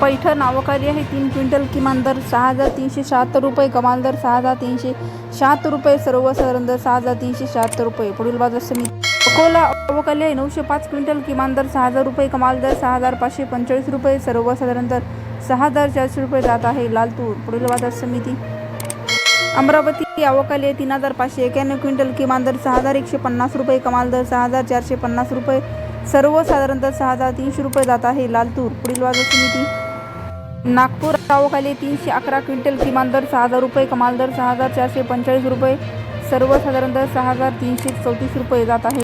पैठण आवकारी आहे. तीन क्विंटल किमान दर सहा हजार तीनशे शहात्तर रुपये कमाल दर सहा हजार तीनशे शहात्तर रुपये सर्वसाधारण दर सहा हजार तीनशे शहात्तर रुपये. पुढील बाजार समिती. अकोला अवकाली आहे. नऊशे पाच क्विंटल किमान दर सहा हजार रुपये कमाल दर सहा हजार पाचशे पंचेचाळीस रुपये सर्वसाधारण दर सहा हजार चारशे रुपये जात आहे लालतूर. पुढील बाजार समिती. अमरावती अवकाली आहे. तीन हजार पाचशे एक्याण्णव क्विंटल किमान दर सहा हजार एकशे पन्नास रुपये कमाल दर सहा हजार चारशे पन्नास रुपये सर्वसाधारण दर सहा हजार तीनशे रुपये जात आहे लालतूर. पुढील बाजार समिती. नागपूर आवकाली तीनशे अकरा क्विंटल किमान दर सहा हजार रुपये कमाल दर सहा हजार चारशे पंचेचाळीस रुपये सर्वसाधारण दर सहा हजार तीनशे चौतीस रुपये जात आहे.